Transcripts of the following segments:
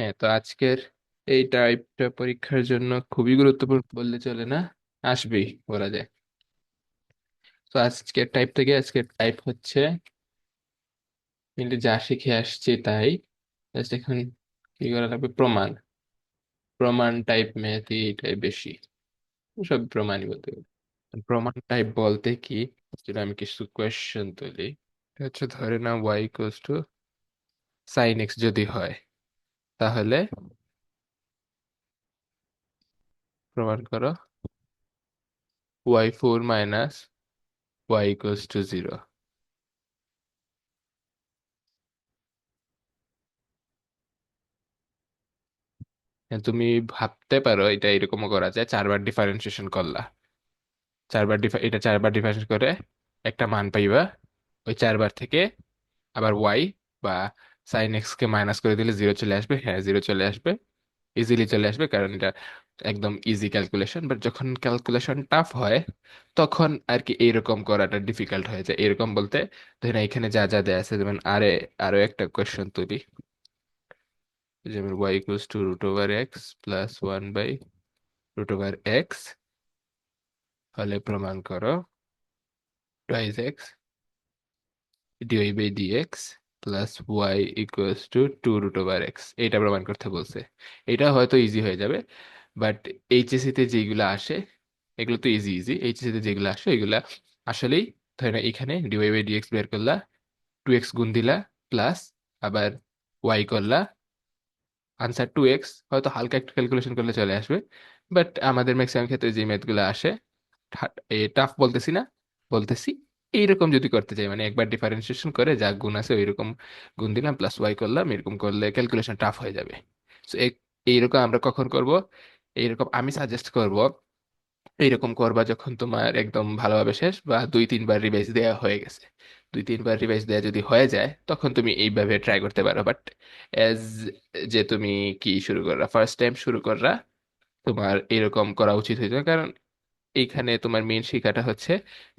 হ্যাঁ তো আজকের এই টাইপটা পরীক্ষার জন্য খুবই গুরুত্বপূর্ণ বললে চলে না? আসবেই, বলা যায়। তো আজকের টাইপ থেকে আজকের টাইপ হচ্ছে, কিন্তু যা শিখে আসছি তাই। এখন কি করা লাগবে? প্রমাণ। প্রমাণ টাইপ ম্যাথই এটাই বেশি। সব প্রমাণই বলতে গেলে। প্রমাণ টাইপ বলতে কি? আমি কিছু কোয়েশ্চেন তুলি। হচ্ছে ধরে না Y equals to sine X যদি হয়। তাহলে প্রমাণ করো। Y four minus Y equals to zero তুমি ভাবতে পারো এটা এরকমও করা যায়, চারবার ডিফারেন্সিয়েশন করলা। চারবার এটা চারবার ডিফারেন্স করে একটা মান পাইবা। ওই চারবার থেকে আবার ওয়াই বা সাইন এক্স কে মাইনাস করে দিলে জিরো চলে আসবে হ্যাঁ জিরো চলে আসবে ইজিলি চলে আসবে, কারণ এটা একদম ইজি ক্যালকুলেশন বাট যখন ক্যালকুলেশন টাফ হয়, তখন আর কি এইরকম করাটা ডিফিকাল্ট হয়ে যায়। এরকম বলতে ধরেন এখানে যা যা দেয়া আছে, যেমন আরে আরও একটা কোয়েশ্চেন তুলি। যেমন Y equals to root over X plus one by root over X হলে প্রমাণ করো twice X D Y by D X plus Y equals to two root over X এটা প্রমাণ করতে বলছে। এটা হয়তো ইজি হয়ে যাবে বাট এইচএসসি তে যেগুলো আসে, এগুলো তো ইজি ইজি এইচএসসি তে যেগুলো আসে এগুলা আসলেই ধরে না এখানে ডিওয়াই বাই ডিএক্স বের করলা টু এক্স গুণ দিলা প্লাস আবার ওয়াই করলা। আনসার টু এক্স হয়তো হালকা একটু ক্যালকুলেশন করলে চলে আসবে বাট আমাদের ম্যাক্সিমাম ক্ষেত্রে যে ম্যাথগুলো আসে টাফ বলতেছি না, বলতেছি এইরকম যদি করতে চাই মানে একবার ডিফারেন্সিয়েশন করে যা গুণ আছে ওইরকম গুণ দিলাম প্লাস ওয়াই করলাম, এরকম করলে ক্যালকুলেশন টাফ হয়ে যাবে। সো এইরকম আমরা কখন করব? এইরকম আমি সাজেস্ট করব, এইরকম করবা যখন তোমার একদম ভালোভাবে শেষ বা দুই, তিনবার রিভাইজ দেওয়া হয়ে গেছে। দুই, তিনবার রিভাইজ দেওয়া যদি হয়ে যায়, তখন তুমি এইভাবে ট্রাই করতে পারো। বাট এজ যে তুমি কি শুরু করলা ফার্স্ট টাইম শুরু করলা, তোমার এরকম করা উচিত হইতো কারণ এইখানে তোমার মেইন শিক্ষাটা হচ্ছে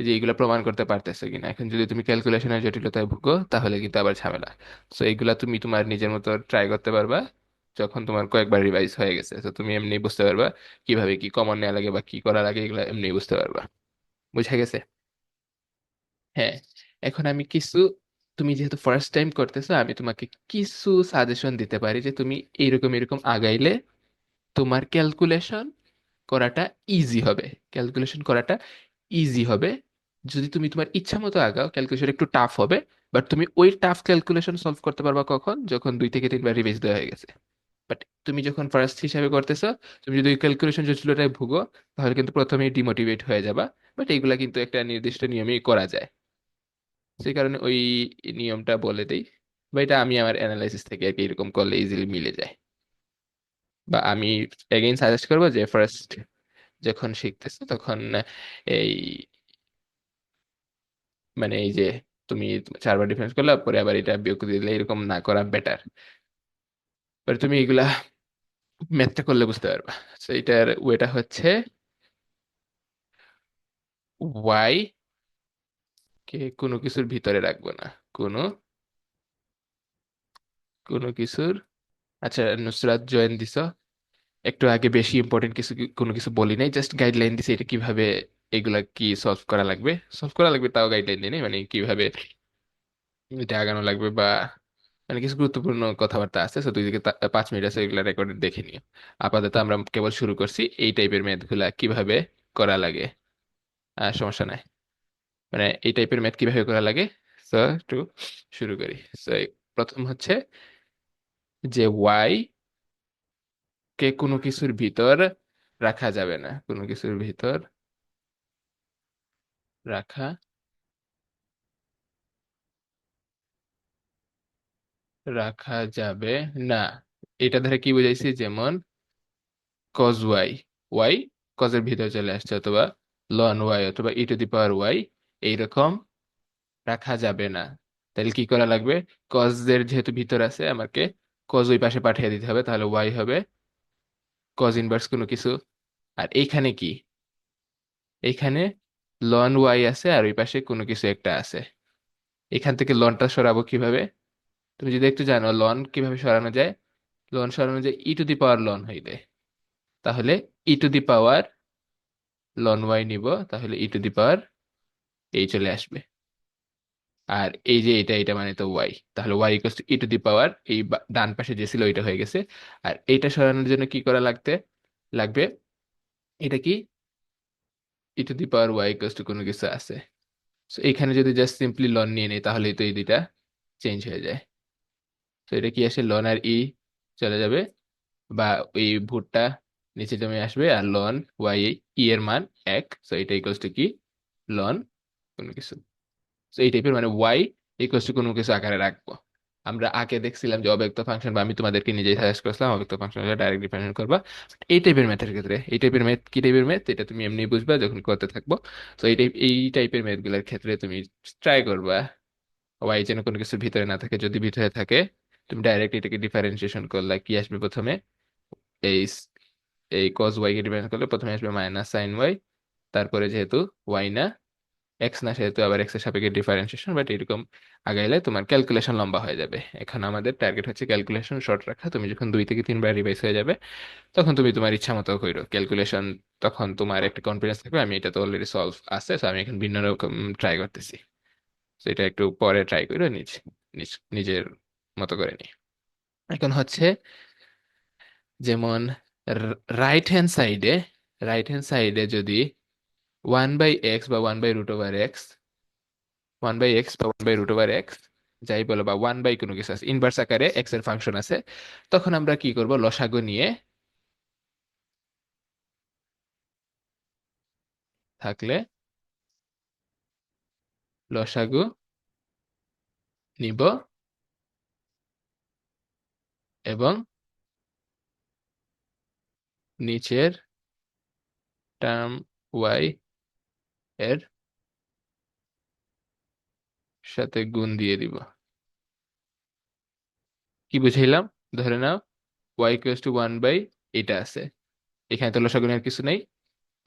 যে এইগুলা প্রমাণ করতে পারতেছো কিনা। এখন যদি তুমি ক্যালকুলেশনের জটিলতায় ভুগো, তাহলে কিন্তু আবার ঝামেলা। সো এইগুলা তুমি তোমার নিজের মতো ট্রাই করতে পারবা যখন তোমার কয়েকবার রিভাইজ হয়ে গেছে। তো তুমি এমনি বুঝতে পারবা কীভাবে কি কমন নেওয়া লাগে বা কি করা লাগে, এগুলা এমনি বুঝতে পারবা। বুঝা গেছে? হ্যাঁ এখন আমি কিছু, তুমি যেহেতু ফার্স্ট টাইম করতেছো, আমি তোমাকে কিছু সাজেশন দিতে পারি যে তুমি এরকম এরকম আগাইলে তোমার ক্যালকুলেশন করাটা ইজি হবে। ক্যালকুলেশন করাটা ইজি হবে। যদি তুমি তোমার ইচ্ছা মতো আগাও ক্যালকুলেশন একটু টাফ হবে বাট তুমি ওই টাফ ক্যালকুলেশন সলভ করতে পারবা কখন? যখন দুই থেকে তিনবার রিভাইজ দেওয়া হয়ে গেছে। বাট তুমি যখন ফার্স্ট হিসাবে করতেছো, তুমি যদি ওই ক্যালকুলেশন জটিলতায় ভুগো, তাহলে কিন্তু প্রথমেই ডিমোটিভেট হয়ে যাবা। বাট এইগুলা কিন্তু একটা নির্দিষ্ট নিয়মেই করা যায়। সেই কারণে ওই নিয়মটা বলে দেই। বা এটা আমি আমার অ্যানালাইসিস থেকে আর কি এরকম করলে ইজিলি মিলে যায়। বা আমি এগেইন সাজেস্ট করব যে ফার্স্ট যখন শিখতেছো তখন এই মানে এই যে তুমি চারবার ডিফারেন্স করলে, পরে আবার এটা বিয়োগ দিলে এরকম না করা বেটার পরে তুমি এগুলা ম্যাথটা করলে বুঝতে পারবা। তো এটার ওয়েটা হচ্ছে ওয়াই কে কোনো কিছুর ভিতরে রাখব না। কোনো কোনো কিছুর আচ্ছা নুসরাত জয়েন দিছ? একটু আগে বেশি ইম্পর্টেন্ট কিছু কোনো কিছু বলি নাই জাস্ট গাইডলাইন দিছে এটা কীভাবে এগুলা কি সলভ করা লাগবে। সলভ করা লাগবে তাও গাইডলাইন দিই নাই, মানে কীভাবে এটা আগানো লাগবে বা মানে কিছু গুরুত্বপূর্ণ কথাবার্তা আছে তো দুই দিকে পাঁচ মিনিট আছে এগুলা রেকর্ড দেখে নিও। আপাতত আমরা কেবল শুরু করছি এই টাইপের ম্যাথগুলা কীভাবে করা লাগে। আর সমস্যা নাই। মানে এই টাইপের ম্যাথ কীভাবে করা লাগে? তো একটু শুরু করি। তো প্রথম হচ্ছে যে ওয়াই কে কোনো কিছুর ভিতর রাখা যাবে না, কোনো কিছুর ভিতর রাখা রাখা যাবে না। এটা দ্বারা কি বুঝাইছি? যেমন কজ ওয়াই ওয়াই কজের ভিতরে চলে আসছে অথবা লন ওয়াই অথবা ই টু দি পাওয়ার ওয়াই এইরকম রাখা যাবে না। তাহলে কি করা লাগবে? কজের যেহেতু ভিতর আছে আমাকে কজ ওই পাশে পাঠিয়ে দিতে হবে, তাহলে ওয়াই হবে কজ ইনভার্স কোনো কিছু। আর এইখানে কি? এইখানে লন ওয়াই আছে আর ওই পাশে কোনো কিছু একটা আছে। এখান থেকে লনটা সরাবো কীভাবে? তুমি যদি একটু জানো লন কীভাবে সরানো যায়? লন সরানো যায় ই টু দি পাওয়ার লন হইলে। তাহলে e to the power loan y নিব, তাহলে ই টু দি পাওয়ার এই চলে আসবে। আর এই যে এটা এটা মানে তো ওয়াই তাহলে Y equal to E to the power এই ডান পাশে যে ছিল ওইটা হয়ে গেছে। আর এইটা সরানোর জন্য কি করা লাগতে, লাগবে? এটা কি? E to the power Y equal to কোনো কিছু আছে। সো এখানে যদি জাস্ট সিম্পলি লন নিয়ে নেই, তাহলেই তো এই দুইটা চেঞ্জ হয়ে যায়। তো এটা কি আসে? লন আর ই চলে যাবে। বা ওই ভুটটা নিচে জমে আসবে আর লন ওয়াই ই এর মান এক। সো এটা ইকুয়ালস টু কি? লন কোনো কিছু। তো এই টাইপের মানে ওয়াই ইকুয়ালস টু কোনো কিছু আকারে রাখব। আমরা আগে দেখছিলাম যে অব্যক্ত ফাংশন বা আমি তোমাদেরকে নিজেই সাজেস্ট করছিলাম, অব্যক্ত ফাংশন ডাইরেক্ট ডিফারেন্ট করবা। এই টাইপের ম্যাথের ক্ষেত্রে, এই টাইপের ম্যাথ কি টাইপের ম্যাথ এটা তুমি এমনি বুঝবা, যখন করতে থাকব। তো এই টাইপ এই টাইপের ম্যাথগুলোর ক্ষেত্রে তুমি ট্রাই করবা। ওয়াই যেন কোনো কিছু ভিতরে না থাকে, যদি ভিতরে থাকে, তুমি ডাইরেক্ট এটাকে ডিফারেন্সিয়েশন করলে, কি আসবে প্রথমে? এই এই cos ওয়াইকে ডিফারেন্স করলে প্রথমে আসবে মাইনাস সাইন ওয়াই তারপরে যেহেতু ওয়াই না এক্স না, সেহেতু আবার এক্সের সাপেক্ষে ডিফারেন্সিয়েশন বাট এরকম আগাইলে তোমার ক্যালকুলেশন লম্বা হয়ে যাবে। এখন আমাদের টার্গেট হচ্ছে ক্যালকুলেশন শর্ট রাখা। তুমি যখন দুই থেকে তিনবার রিভাইজ হয়ে যাবে, তখন তুমি তোমার ইচ্ছা মতো করো। ক্যালকুলেশন তখন তোমার একটা কনফিডেন্স থাকবে, আমি এটা তো অলরেডি সলভ আছে সো আমি এখন ভিন্ন রকম ট্রাই করতেছি। তো এটা একটু পরে ট্রাই করো নিজ নিজ, নিজের মতো করে নি এখন হচ্ছে যেমন রাইট হ্যান্ড সাইডে রাইট হ্যান্ড সাইডে যদি ওয়ান বাই এক্স বা one by root over X one by X বা one by root over X যাই বলো, বা ওয়ান বাই কোনো কিছু আছে ইনভার্স আকারে এক্সের ফাংশন আছে, তখন আমরা কি করব, লসাগু নিয়ে থাকলে লসাগু নিব এবং নিচের টার্ম ওয়াই এর সাথে গুণ দিয়ে দিব। কি বুঝাইলাম? ধরে নাও y equals to one by এটা আছে। এখানে তো লসাগু নেওয়ার কিছু নেই।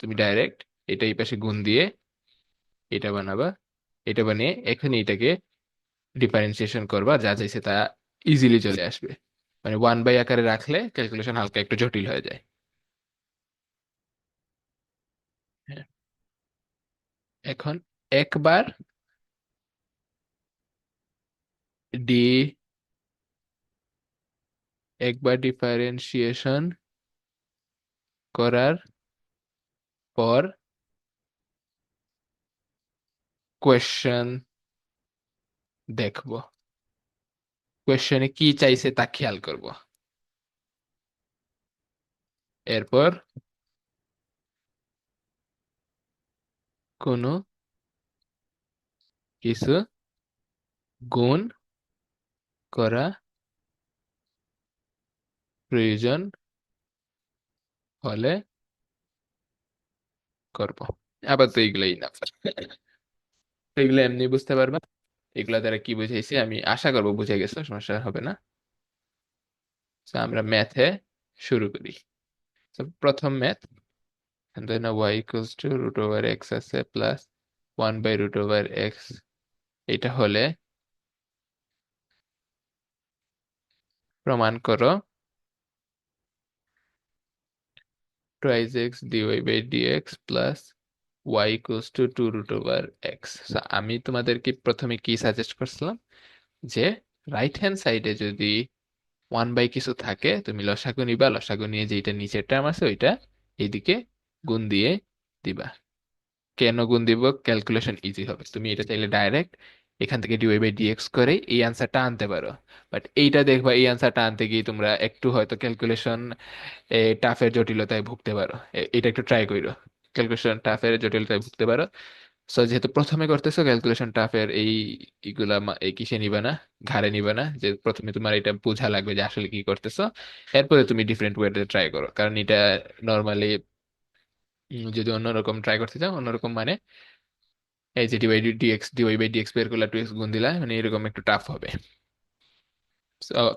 তুমি ডাইরেক্ট এটা এই পাশে গুণ দিয়ে এটা বানাবা, এটা বানিয়ে এখন এটাকে ডিফারেন্সিয়েশন করবা, যা চাইছে তা ইজিলি চলে আসবে। মানে ওয়ান বাই আকারে রাখলে ক্যালকুলেশন হালকা একটু জটিল হয়ে যায়। এখন একবার ডি একবার ডিফারেন্সিয়েশন করার পর কোয়েশ্চেন দেখব। কোয়েশ্চেনে কি চাইছে তা খেয়াল করব। এরপর কোনো কিছু গুণ করা প্রয়োজন হলে করব। আবার তো এইগুলাই না। এগুলো এমনি বুঝতে পারবা? এগুলা দ্বারা কি বুঝাইছি? আমি আশা করব বুঝে গেছো, সমস্যা হবে না। আমরা ম্যাথে শুরু করি। প্রথম math then y equals to root over x আছে plus one by root over x এটা হলে প্রমাণ করো। Twice x dy by dx plus y equals to two root over x আমি তোমাদেরকে প্রথমে কি সাজেস্ট করছিলাম? যে রাইট হ্যান্ড সাইডে যদি ওয়ান বাই কিছু থাকে, তুমি লসাগু নিবা, লসাগু নিয়ে যেটা নিচের টার্ম আছে, ওইটা এইদিকে গুণ দিয়ে দিবা। কেন গুণ দিব? ক্যালকুলেশন ইজি হবে। তুমি এটা চাইলে ডাইরেক্ট এখান থেকে ডিওয়াই বাই ডিএক্স করে এই আনসারটা আনতে পারো। বাট এইটা দেখবা, এই আনসারটা আনতে গিয়ে তোমরা একটু হয়তো ক্যালকুলেশন টাফের জটিলতায় ভুগতে পারো। এটা একটু ট্রাই করো ক্যালকুলেশন টাফের জটিলতায় ভুগতে পারো। সো যেহেতু প্রথমে করতেছো ক্যালকুলেশন টাফের এই এগুলা মা- এই কিসে নিবা না? ঘাড়ে নিবা না? যে প্রথমে তোমার এটা বোঝা লাগবে যে আসলে কি করতেছো। এরপরে তুমি ডিফারেন্ট ওয়েতে ট্রাই করো। কারণ এটা নর্মালি যদি অন্যরকম ট্রাই করতে চাও, অন্যরকম মানে এই যে dy dx dy by dx বের করলে টু এক্স গুণ দিলা মানে এরকম একটু টাফ হবে।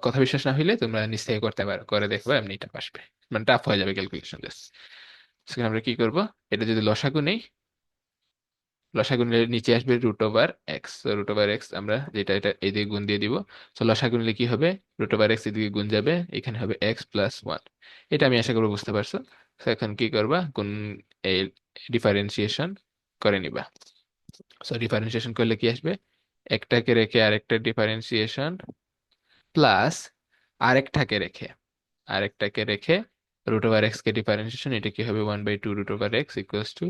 কথা বিশ্বাস না হইলে তোমরা নিজ থেকে করতে পারো, করে দেখবে এমনি টাফ আসবে। মানে টাফ হয়ে যাবে ক্যালকুলেশন জাস্ট সেখানে আমরা কি করব? এটা যদি লসাগু নেই, লসাগু নিলে নিচে আসবে root over x root over x আমরা যেটা, এটা এদিকে গুণ দিয়ে দিব। তো লসাগু নিলে কি হবে? রুট ওভার এক্স এদিকে গুণ যাবে, এখানে হবে এক্স প্লাস ওয়ান এটা আমি আশা করব বুঝতে পারছ। এখন কি করবা? কোন এই ডিফারেন্সিয়েশন করে নিবা। সো ডিফারেন্সিয়েশন করলে কি আসবে? একটাকে রেখে আরেকটা ডিফারেন্সিয়েশন প্লাস আরেকটাকে রেখে। আরেকটাকে রেখে রুট ওভার এক্স কে ডিফারেন্সিয়েশন এটা কি হবে? One by two root over x equals to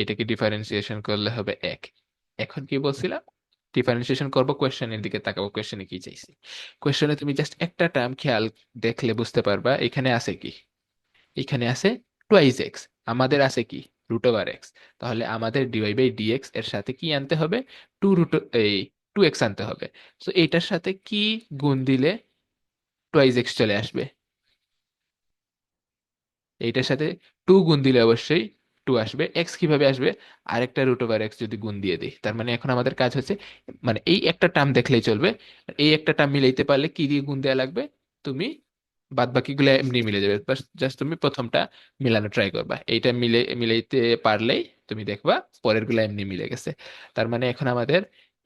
এটাকে ডিফারেন্সিয়েশন করলে হবে এক। এখন কি বলছিলাম? ডিফারেন্সিয়েশন করব কোয়েশ্চেনের দিকে তাকাবো, কোয়েশ্চেনে কি চাইছি? কোয়েশ্চেনে তুমি জাস্ট একটা টার্ম খেয়াল দেখলে বুঝতে পারবা, এখানে আছে কি? এখানে আছে টুয়াইজ এক্স আমাদের আছে কি? রুট ওভার এক্স তাহলে আমাদের ডিওয়াই বাই ডিএক্স এর সাথে কি আনতে হবে? টু রুট এই টু এক্স আনতে হবে। সো এইটার সাথে কি গুণ দিলে টুয়াইজ এক্স চলে আসবে? এইটার সাথে টু গুণ দিলে অবশ্যই টু আসবে। এক্স কীভাবে আসবে? আরেকটা রুট ওভার এক্স যদি গুণ দিয়ে দিই। তার মানে এখন আমাদের কাজ হচ্ছে মানে এই একটা টার্ম দেখলেই চলবে। এই একটা টার্ম মিলাইতে পারলে কি দিয়ে গুণ দেওয়া লাগবে? তুমি বাদ বাকিগুলো এমনি মিলে যাবে। জাস্ট তুমি প্রথমটা মিলানো ট্রাই করবা। এইটা মিলে, মিলাইতে পারলেই তুমি দেখবা পরেরগুলা এমনি মিলে গেছে। তার মানে এখন আমাদের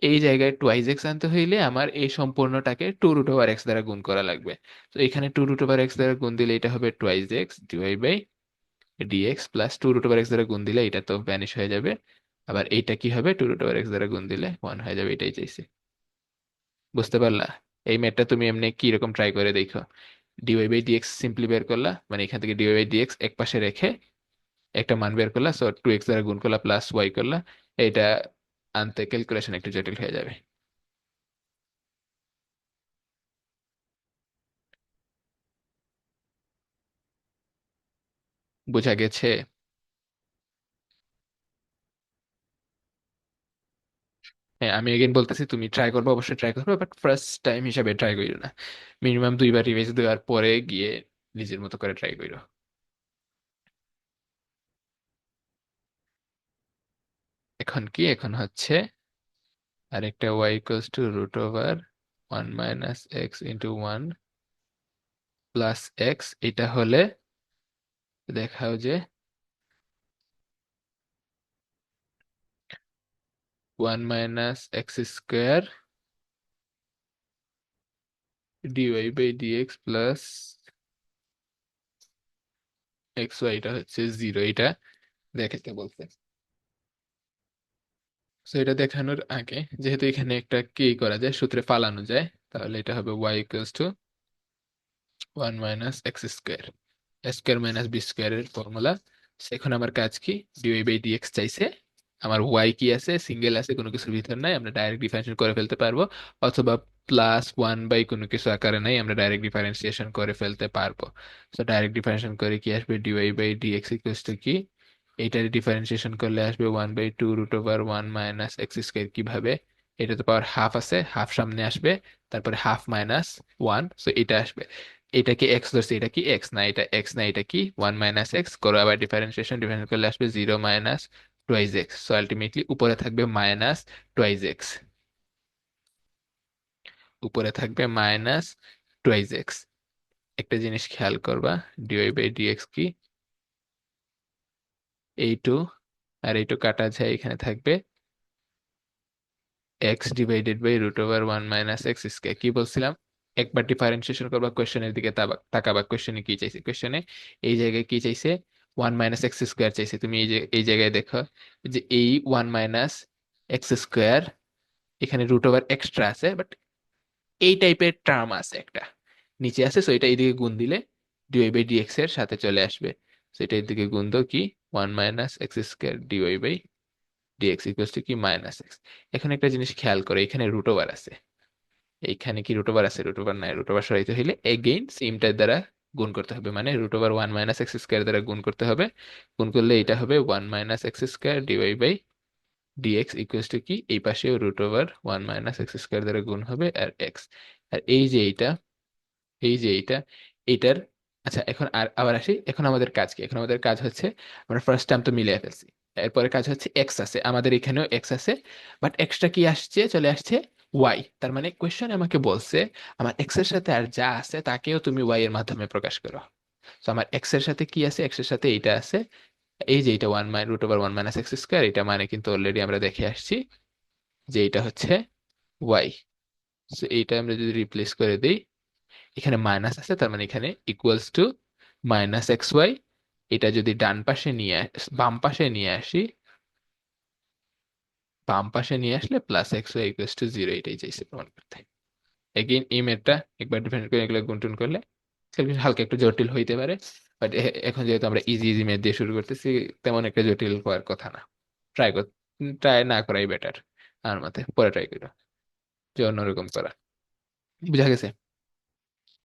এই জায়গায় টুয়াইজ এক্স আনতে হইলে আমার এই সম্পূর্ণটাকে টু রুট ওভার এক্স দ্বারা গুণ করা লাগবে। তো এখানে টু রুট ওভার এক্স দ্বারা গুণ দিলে এটা হবে twice x dy by dx plus two root over x দ্বারা গুণ দিলে এটা তো ভ্যানিশ হয়ে যাবে। আবার এইটা কি হবে? টু রুট ওভার এক্স দ্বারা গুণ দিলে ওয়ান হয়ে যাবে, এটাই চাইছে। বুঝতে পারলা? এই ম্যাথটা তুমি এমনি কি রকম ট্রাই করে দেখো। ডিওয়াই বাই ডিএক্স সিম্পলি বের করলা মানে এখান থেকে ডিওয়াই বাই ডিএক্স এক পাশে রেখে একটা মান বের করলা সো টু এক্স দ্বারা গুণ করলা প্লাস ওয়াই করলা এটা আনতে ক্যালকুলেশন একটু জটিল হয়ে যাবে। বোঝা গেছে? হ্যাঁ আমি এগেন বলতেছি, তুমি ট্রাই করবে, অবশ্যই ট্রাই করবে বাট ফার্স্ট টাইম হিসাবে ট্রাই করো না। মিনিমাম দুইবার রিভাইজ দেওয়ার পরে গিয়ে নিজের মতো করে ট্রাই করো এখন কি? এখন হচ্ছে আরেকটা y equals to root over one minus x into one plus x এটা হলে দেখাও যে one minus x square dy by dx plus x y এটা হচ্ছে জিরো এটা দেখাতে বলছে। এটা দেখানোর আগে, যেহেতু এখানে একটা কি করা যায়, সূত্রে পালানো যায়, তাহলে এটা হবে y equals to one minus x square square minus b স্কোয়ারের ফর্মুলা এখন আমার কাজ কি? ডিওয়াই বাই ডিএক্স চাইছে আমার ওয়াই কি আছে সিঙ্গেল আছে, কোনো কিছুর ভিতর নাই, আমরা ডাইরেক্ট ডিফারেন্সিয়েশন করে ফেলতে পারব, অথবা প্লাস ওয়ান বাই কোনো কিছু আকারে নাই, আমরা ডাইরেক্ট ডিফারেন্সিয়েশন করে ফেলতে পারব। সো ডাইরেক্ট ডিফারেন্সিয়েশন করে কি আসবে? Dy by dx equals to কি? এইটার ডিফারেন্সিয়েশন করলে আসবে one by two root over one minus x square কীভাবে? এটা তো পাওয়ার হাফ আছে হাফ সামনে আসবে, তারপরে হাফ মাইনাস ওয়ান সো এটা আসবে। এটা কি এক্স ধরছে? এটা কি এক্স না, এটা এক্স না, এটা কি? ওয়ান মাইনাস এক্স করো আবার ডিফারেন্সিয়েশন ডিফারেন্স করলে আসবে zero minus twice x so ultimately উপরে থাকবে মাইনাস টুয়াইজ এক্স উপরে থাকবে মাইনাস টুয়াইজ এক্স একটা জিনিস খেয়াল করবা ডিওয়াই বাই ডিএক্স কি? এই টু, আর এই টু কাটা যায় এখানে থাকবে x divided by root over one minus x square কি বলছিলাম? একবার ডিফারেন্সিয়েশন করবা কোয়েশ্চেনের দিকে তাকাবা কোয়েশ্চেনে কি চাইছে? কোয়েশ্চেনে এই জায়গায় কি চাইছে? ওয়ান মাইনাস এক্স স্কোয়ার চাইছে। তুমি এই যে, এই জায়গায় দেখো যে এই ওয়ান মাইনাস এক্স স্কোয়ার এখানে রুট ওভার এক্সট্রা আছে বাট এই টাইপের টার্ম আছে একটা। নিচে আছে সো এটা এইদিকে গুণ দিলে ডিওয়াই বাই ডিএক্স এর সাথে চলে আসবে। সো এটা এদিকে গুণ দাও কি? One minus x square dy by dx equals to কি? মাইনাস এক্স এখন একটা জিনিস খেয়াল করো, এখানে রুট ওভার আছে। এইখানে কি রুট ওভার আছে? রুট ওভার নাই রুট ওভার সরাইতে হইলে এগেইন সেমটার দ্বারা গুণ করতে হবে। মানে root over one minus x square দ্বারা গুণ করতে হবে। গুণ করলে এটা হবে one minus x square dy by dx equals to কি? এই পাশেও root over one minus x square দ্বারা গুণ হবে আর এক্স আর এই যে এইটা, এই যে এইটা এটার আচ্ছা এখন আর, আবার আসি। এখন আমাদের কাজ কি? এখন আমাদের কাজ হচ্ছে, আমরা ফার্স্ট টার্ম তো মিলিয়ে ফেলছি। এরপরে কাজ হচ্ছে এক্স আছে। আমাদের এখানেও এক্স আছে বাট এক্সট্রা কি আসছে? চলে আসছে ওয়াই তার মানে কোয়েশ্চেন আমাকে বলছে, আমার এক্সের সাথে আর যা আছে, তাকেও তুমি ওয়াই এর মাধ্যমে প্রকাশ করো। তো আমার এক্সের সাথে কি আছে? এক্সের সাথে এইটা আছে। এই যে এটা one my root over one minus x square এটা মানে কিন্তু অলরেডি আমরা দেখে আসছি যে এটা হচ্ছে ওয়াই সো এইটা আমরা যদি রিপ্লেস করে দিই, এখানে মাইনাস আছে, তার মানে এখানে equals to minus x y এটা যদি ডান পাশে নিয়ে বাম পাশে নিয়ে আসি বাম পাশে নিয়ে আসলে plus x y equals to zero এটাই চাইছে প্রমাণ করতে। এগেইন এই মেথডটা একবার ডিফারেন্ট করে এগুলো গুনটুন করলে হালকা একটু জটিল হইতে পারে। বাট এখন যেহেতু আমরা ইজি ইজি ম্যাথ দিয়ে শুরু করতেছি, তেমন একটা জটিল হওয়ার কথা না। ট্রাই কর ট্রাই না করাই বেটার আমার মতে। পরে ট্রাই করো। যে অন্যরকম করা। বুঝা গেছে?